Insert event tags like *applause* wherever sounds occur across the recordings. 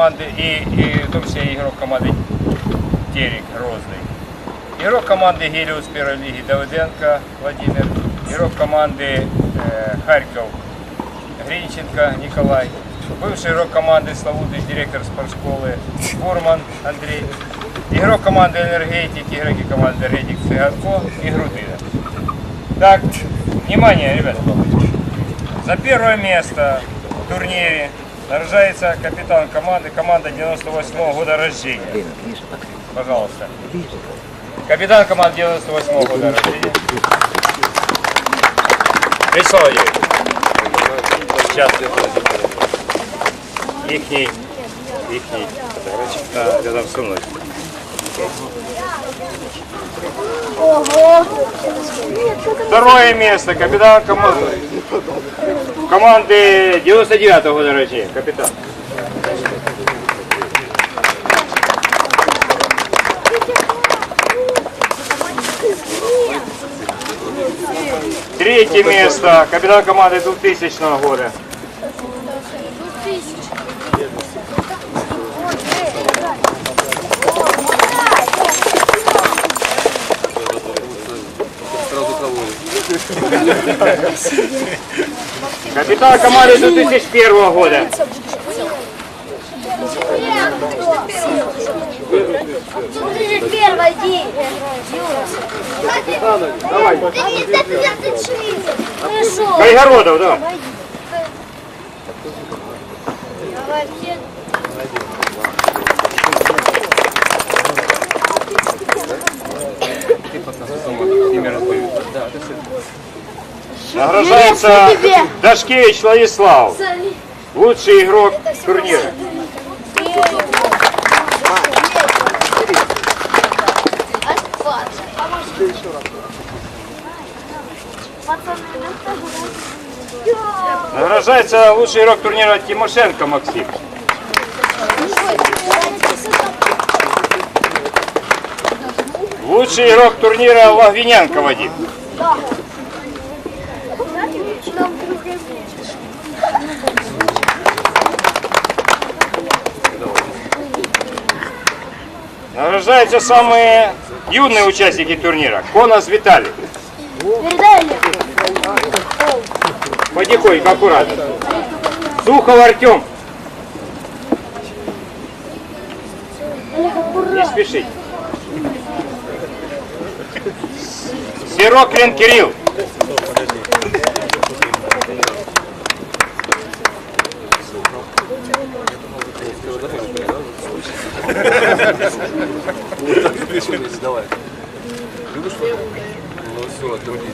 команды и, и в том числе игрок команды Терек Грозный. Игрок команды Гелиус первой лиги Давиденко Владимир, игрок команды э, Харьков Гринченко Николай, бывший игрок команды Славутый, директор спортшколы Фурман Андрей, игрок команды Энергетик, игроки команды Энергетик Цыганко и Грудина. Так, внимание, ребята. За первое место в турнире награждается капитан команды, команда 98 года рождения. Пожалуйста. Капитан команды 98 года рождения. Вячеслав Владимирович. Сейчас. Ихний, ихний. Да, рядом со мной. Второе место. Капитан команды. Команды 99 года рождения. Капитан. Третье место. Капитан команды 2000 года. Капитан команды 2001 года. Первый день. Юра. Давай. Ты не допьешь, Хорошо. Кайгородов, да. Давай, все. Награждается. Дашкевич Владислав, лучший игрок турнира. Награждается лучший игрок турнира Тимошенко Максим. Лучший игрок турнира Логвиненко Вадим. Награждаются самые юные участники турнира. Конос Виталий. Мне. Потихоньку, аккуратно. Сухов Артем. Не спешите. Сироклин Кирилл. Давай. Любишь футбол? Ну все, отрубись.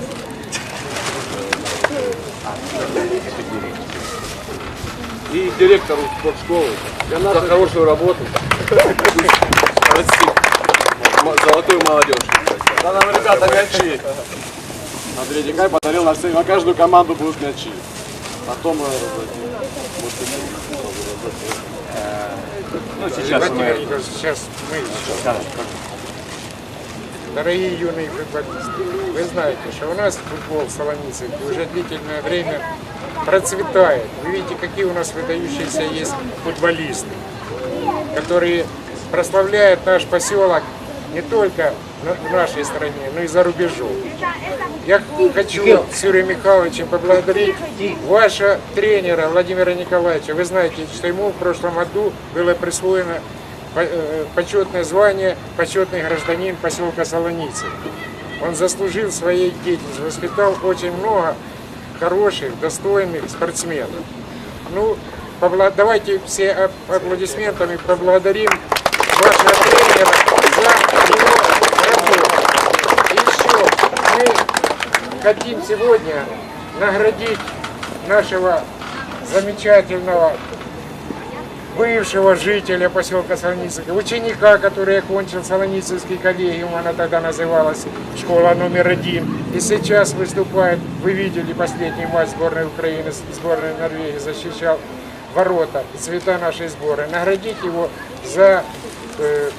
И директору спортшколы за хорошую работу. Золотую молодежь. Да нам, ребята, мячи. Андрей Дикай подарил на, все, на каждую команду будут мячи. Потом мы раздадим. Может, Ну, сейчас мы... Сейчас мы Дорогие юные футболисты, вы знаете, что у нас футбол в Солоницах уже длительное время процветает. Вы видите, какие у нас выдающиеся есть футболисты, которые прославляют наш поселок не только в нашей стране, но и за рубежом. Я хочу с Юрием Михайловичем поблагодарить вашего тренера Владимира Николаевича. Вы знаете, что ему в прошлом году было присвоено почетное звание почетный гражданин поселка Солоницы. Он заслужил своей деятельностью, воспитал очень много хороших, достойных спортсменов. Ну, давайте все ап- аплодисментами поблагодарим вашего тренера за его работу. И еще мы хотим сегодня наградить нашего замечательного бывшего жителя поселка Солоницыка, ученика, который окончил Солоницынский коллегиум, она тогда называлась школа номер один, и сейчас выступает, вы видели последний матч сборной Украины, с- сборной Норвегии, защищал ворота и цвета нашей сборной. Наградить его за э,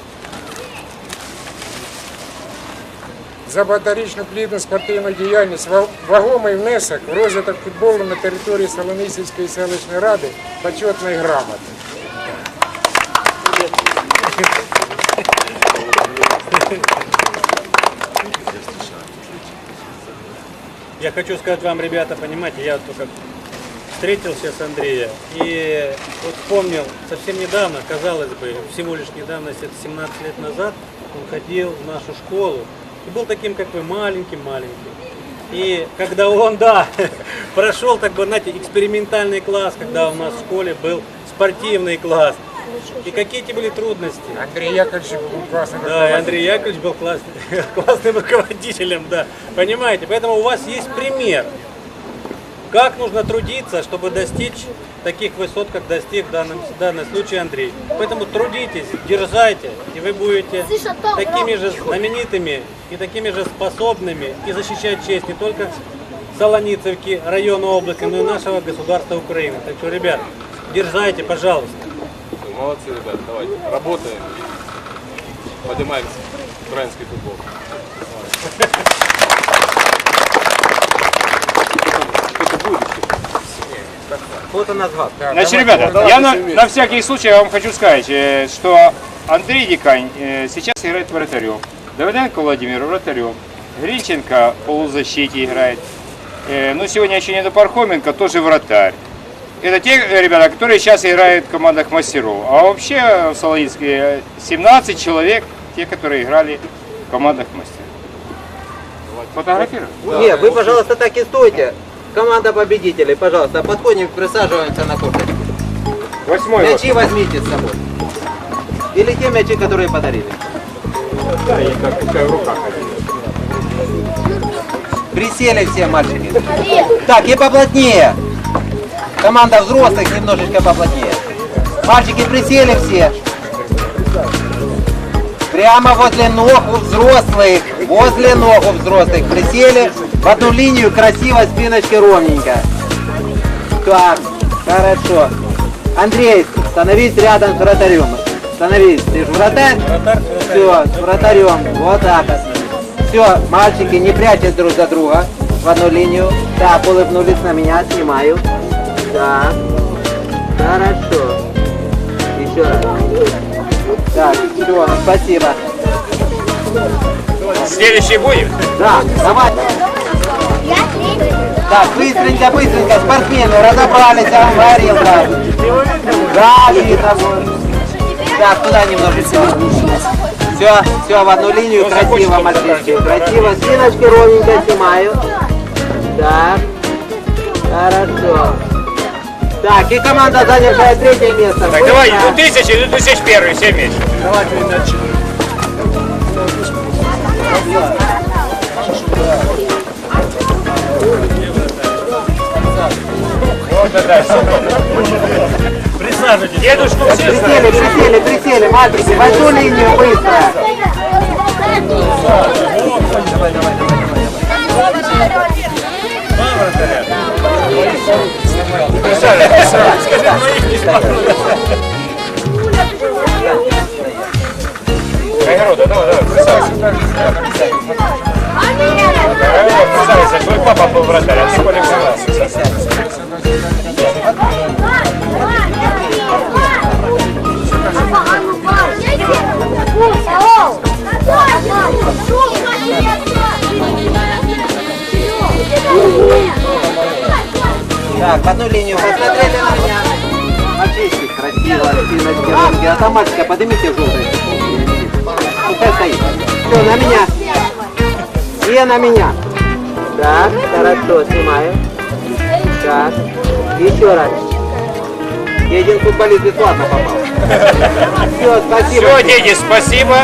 за багаторічну плідну спортивну діяльність, ва- вагомий внесок в розвиток футболу на території Солонисівської селищної ради почетної грамоти. Я хочу сказать вам, ребята, понимаете, я только встретил сейчас Андрея и вот вспомнил совсем недавно, казалось бы, всего лишь недавно, это 17 лет назад, он ходил в нашу школу и был таким, как вы, маленьким-маленьким. И когда он, да, *laughs* прошел, так бы, знаете, экспериментальный класс, когда у нас в школе был спортивный класс. И какие эти были трудности? Андрій Яковлевич був класний Да, и. Андрей Яковлевич был классным, *laughs* классным руководителем, да. Понимаете, поэтому у вас есть пример, как нужно трудиться, чтобы достичь таких высот, как достиг в данном, в данном случае Андрей. Поэтому трудитесь, дерзайте, и вы будете такими же знаменитыми и такими же способными и защищать честь не только Солоницевки, района области, но и нашего государства Украины. Так что, ребят, дерзайте, пожалуйста. Молодцы, ребят, давайте. Работаем и поднимаемся. Украинский футбол. Кто-то назвал. Значит, ребята, я на, на всякий случай вам хочу сказать, э, что Андрей Дикань э, сейчас играет вратарем. Давыденко Владимир вратарем. Гринченко в полузащите играет. Э, Ну, сегодня еще не Пархоменко, тоже вратарь. Это те э, ребята, которые сейчас играют в командах мастеров. А вообще в Солонинске э, 17 человек, те, которые играли в командах мастеров. Фотографировать? Не, вы, пожалуйста, так и стойте. Команда победителей, пожалуйста, подходим, присаживаемся на корточки. Восьмой. Мячи возьмите с собой. Или те мячи, которые подарили. Да, и как пускай в руках один. Присели все мальчики. Так, и поплотнее. Команда взрослых немножечко поплотнее. Мальчики присели все. Прямо возле ног у взрослых. Возле ног у взрослых. Присели в одну линию, красиво, спиночки ровненько. Так, хорошо. Андрей, становись рядом с вратарем. Становись, ты же вратарь? Все, с вратарем. Вот так. Все, мальчики, не прячьтесь друг за друга в одну линию. Так, улыбнулись на меня, снимаю. Так, хорошо. Еще раз. Так, все, спасибо. Следующий будет? Да, давай. Так, быстренько, быстренько, спортсмены, разобрались, я вам говорил, да. Да, видно. Так, туда немножечко. Все, все, в одну линию, красиво, мальчишки. Красиво, спиночки ровненько снимаю. Так, хорошо. Так, и команда, занявшая третье место. Так, давай, Быстро. 2000 и 2001, все вместе. Вот это, Присаживайтесь. Дедушку все. Присели, присели, присели, мальчики, в одну линию быстро. Кайгорода, давай, давай, красавица. Кайгорода, красавица, твой папа был вратарь, а в школе взялась. Так, в одну линию посмотрели на меня. Мальчишки, красиво, спиночки, руки. А там мальчика поднимите желтый. Пускай стоит. Все, на меня. И на меня. Так, хорошо, снимаю. Так, еще раз. И один футболист бесплатно попал. Все, спасибо. Все, дети, спасибо.